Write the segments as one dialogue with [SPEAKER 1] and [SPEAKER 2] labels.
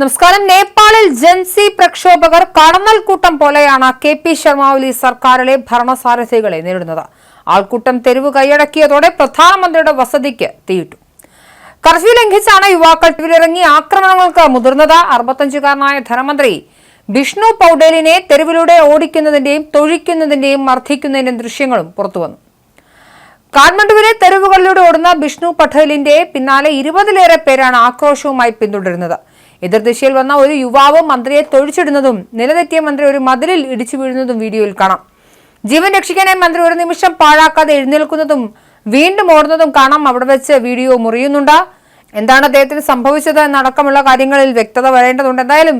[SPEAKER 1] നമസ്കാരം. നേപ്പാളിൽ ജൻസി പ്രക്ഷോഭകർ കടന്നൽ കൂട്ടം പോലെയാണ് കെ പി ശർമ്മ ഒലി സർക്കാരിലെ ഭരണസാരഥികളെ നേരിടുന്നത്. ആൾക്കൂട്ടം തെരുവ് കൈയടക്കിയതോടെ പ്രധാനമന്ത്രിയുടെ വസതിക്ക് തീയിട്ടു. കർഫ്യൂ ലംഘിച്ചാണ് യുവാക്കൾ തെരുവിലിറങ്ങി ആക്രമണങ്ങൾക്ക് മുതിർന്നത്. അറുപത്തഞ്ചുകാരനായ ധനമന്ത്രി വിഷ്ണു പൗഡേലിനെ തെരുവിലൂടെ ഓടിക്കുന്നതിന്റെയും തൊഴിക്കുന്നതിന്റെയും മർദ്ദിക്കുന്നതിന്റെയും ദൃശ്യങ്ങളും പുറത്തുവന്നു. കാഠ്മണ്ഡുവിലെ തെരുവുകളിലൂടെ ഓടുന്ന ബിഷ്ണു പട്ടേലിന്റെ പിന്നാലെ ഇരുപതിലേറെ പേരാണ് ആക്രോശവുമായി പിന്തുടരുന്നത്. എതിർദിശയിൽ വന്ന ഒരു യുവാവ് മന്ത്രിയെ തൊഴിച്ചിടുന്നതും നിലതെറ്റിയ മന്ത്രി ഒരു മതിലിൽ ഇടിച്ചു വീഴുന്നതും വീഡിയോയിൽ കാണാം. ജീവൻ രക്ഷിക്കാനായി മന്ത്രി ഒരു നിമിഷം പാഴാക്കാതെ എഴുന്നേൽക്കുന്നതും വീണ്ടും ഓടുന്നതും കാണാം. അവിടെ വെച്ച് വീഡിയോ മുറിയുന്നുണ്ട്. എന്താണ് അദ്ദേഹത്തിന് സംഭവിച്ചത് എന്നടക്കമുള്ള കാര്യങ്ങളിൽ വ്യക്തത വരേണ്ടതുണ്ട്. എന്തായാലും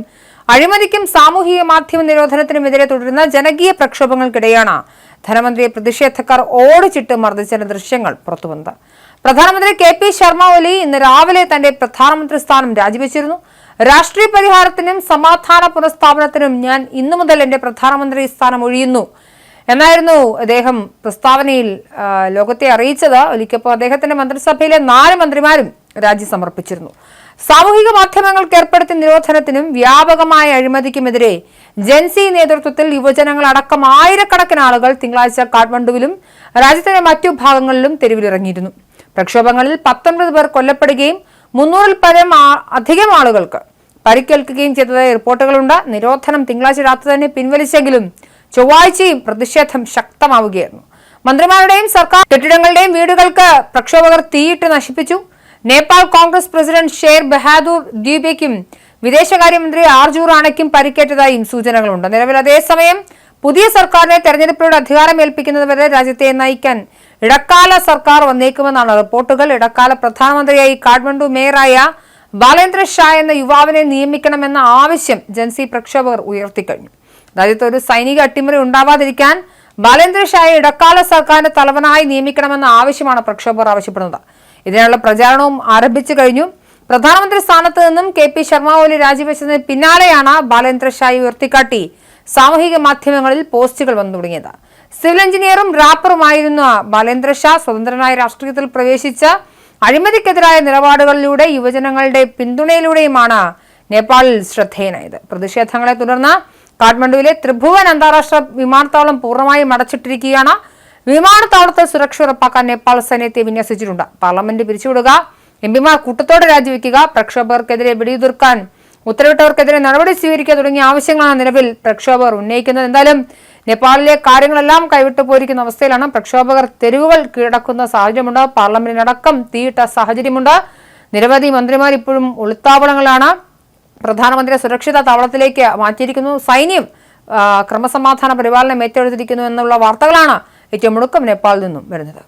[SPEAKER 1] അഴിമതിക്കും സാമൂഹിക മാധ്യമ നിരോധനത്തിനുമെതിരെ തുടരുന്ന ജനകീയ പ്രക്ഷോഭങ്ങൾക്കിടെയാണ് ധനമന്ത്രിയെ പ്രതിഷേധക്കാർ ഓടിച്ചിട്ട് മർദ്ദിച്ചതിന്റെ ദൃശ്യങ്ങൾ പുറത്തുവന്നത്. പ്രധാനമന്ത്രി കെ പി ശർമ്മ ഒലി ഇന്ന് രാവിലെ തന്റെ പ്രധാനമന്ത്രി സ്ഥാനം രാജിവെച്ചിരുന്നു. രാഷ്ട്രീയ പരിഹാരത്തിനും സമാധാന പുനഃസ്ഥാപനത്തിനും ഞാൻ ഇന്നു മുതൽ എന്റെ പ്രധാനമന്ത്രി സ്ഥാനം ഒഴിയുന്നു. എന്നായിരുന്നു അദ്ദേഹം പ്രസ്താവനയിൽ ലോകത്തെ അറിയിച്ചത്. ഒലിക്കപ്പോൾ അദ്ദേഹത്തിന്റെ മന്ത്രിസഭയിലെ നാല് മന്ത്രിമാരും രാജി സമർപ്പിച്ചിരുന്നു. സാമൂഹിക മാധ്യമങ്ങൾക്ക് ഏർപ്പെടുത്തിയ നിരോധനത്തിനും വ്യാപകമായ അഴിമതിക്കുമെതിരെ ജൻസി നേതൃത്വത്തിൽ യുവജനങ്ങൾ അടക്കം ആയിരക്കണക്കിന് ആളുകൾ തിങ്കളാഴ്ച കാഠ്മണ്ഡുവിലും രാജ്യത്തിന്റെ മറ്റു ഭാഗങ്ങളിലും തെരുവിലിറങ്ങിയിരുന്നു. പ്രക്ഷോഭങ്ങളിൽ പത്തൊൻപത് പേർ കൊല്ലപ്പെടുകയും മുന്നൂറിൽ പരം അധികം ആളുകൾക്ക് പരിക്കേൽക്കുകയും ചെയ്തതായി റിപ്പോർട്ടുകളുണ്ട്. നിരോധനം തിങ്കളാഴ്ച രാത്രി തന്നെ പിൻവലിച്ചെങ്കിലും ചൊവ്വാഴ്ചയും പ്രതിഷേധം ശക്തമാവുകയായിരുന്നു. മന്ത്രിമാരുടെയും സർക്കാർ കെട്ടിടങ്ങളുടെയും വീടുകൾക്ക് പ്രക്ഷോഭകർ തീയിട്ട് നശിപ്പിച്ചു. നേപ്പാൾ കോൺഗ്രസ് പ്രസിഡന്റ് ഷേർ ബഹാദൂർ ദ്വീപയ്ക്കും വിദേശകാര്യമന്ത്രി ആർജു റാണയ്ക്കും പരിക്കേറ്റതായും സൂചനകളുണ്ട്. നിലവിൽ അതേസമയം പുതിയ സർക്കാരിനെ തെരഞ്ഞെടുപ്പിലൂടെ അധികാരം ഏൽപ്പിക്കുന്നതുവരെ രാജ്യത്തെ നയിക്കാൻ ഇടക്കാല സർക്കാർ വന്നേക്കുമെന്നാണ് റിപ്പോർട്ടുകൾ. ഇടക്കാല പ്രധാനമന്ത്രിയായി കാഠ്മണ്ഡു മേയറായ ബാലേന്ദ്ര ഷാ എന്ന യുവാവിനെ നിയമിക്കണമെന്ന ആവശ്യം ജൻസി പ്രക്ഷോഭകർ ഉയർത്തിക്കഴിഞ്ഞു. രാജ്യത്ത് ഒരു സൈനിക അട്ടിമറി ഉണ്ടാവാതിരിക്കാൻ ബാലേന്ദ്ര ഷായെ ഇടക്കാല സർക്കാരിന്റെ തലവനായി നിയമിക്കണമെന്ന ആവശ്യമാണ് പ്രക്ഷോഭകർ ആവശ്യപ്പെടുന്നത്. ഇതിനുള്ള പ്രചാരണവും ആരംഭിച്ചു കഴിഞ്ഞു. പ്രധാനമന്ത്രി സ്ഥാനത്ത് നിന്നും കെ പി ശർമ്മ ഒലി രാജിവെച്ചതിന് പിന്നാലെയാണ് ബാലേന്ദ്ര ഷായി ഉയർത്തിക്കാട്ടി സാമൂഹിക മാധ്യമങ്ങളിൽ പോസ്റ്റുകൾ വന്നു തുടങ്ങിയത് സിവിൽ എഞ്ചിനീയറും റാപ്പറുമായിരുന്ന ബാലേന്ദ്ര ഷാ സ്വതന്ത്രനായ രാഷ്ട്രീയത്തിൽ പ്രവേശിച്ച അഴിമതിക്കെതിരായ നിലപാടുകളിലൂടെ യുവജനങ്ങളുടെ പിന്തുണയിലൂടെയുമാണ് നേപ്പാളിൽ ശ്രദ്ധേയനായത്. പ്രതിഷേധങ്ങളെ തുടർന്ന് കാഠ്മണ്ഡുവിലെ ത്രിഭുവൻ അന്താരാഷ്ട്ര വിമാനത്താവളം പൂർണമായും അടച്ചിട്ടിരിക്കുകയാണ്. വിമാനത്താവളത്തെ സുരക്ഷ ഉറപ്പാക്കാൻ നേപ്പാൾ സൈന്യത്തെ വിന്യസിച്ചിട്ടുണ്ട്. പാർലമെന്റ് പിരിച്ചുവിടുക എം പിമാർ കൂട്ടത്തോടെ രാജിവെക്കുക പ്രക്ഷോഭകർക്കെതിരെ വെടിയുതിർക്കാൻ ഉത്തരവിട്ടവർക്കെതിരെ നടപടി സ്വീകരിക്കുക തുടങ്ങിയ ആവശ്യങ്ങളാണ് നിലവിൽ പ്രക്ഷോഭകർ ഉന്നയിക്കുന്നത്. എന്തായാലും നേപ്പാളിലെ കാര്യങ്ങളെല്ലാം കൈവിട്ടു പോയിരിക്കുന്ന അവസ്ഥയിലാണ് പ്രക്ഷോഭകർ തെരുവുകൾ കീഴടക്കുന്ന സാഹചര്യമുണ്ട്. പാർലമെന്റിനടക്കം തീയിട്ട സാഹചര്യമുണ്ട്. നിരവധി മന്ത്രിമാർ ഇപ്പോഴും ഒളിത്താവളങ്ങളാണ്. പ്രധാനമന്ത്രിയെ സുരക്ഷിത താവളത്തിലേക്ക് മാറ്റിയിരിക്കുന്നു. സൈന്യം ക്രമസമാധാന പരിപാലനം ഏറ്റെടുത്തിരിക്കുന്നു എന്നുള്ള വാർത്തകളാണ് ഏറ്റവും മുടുക്കം നേപ്പാളിൽ നിന്നും വരുന്നത്.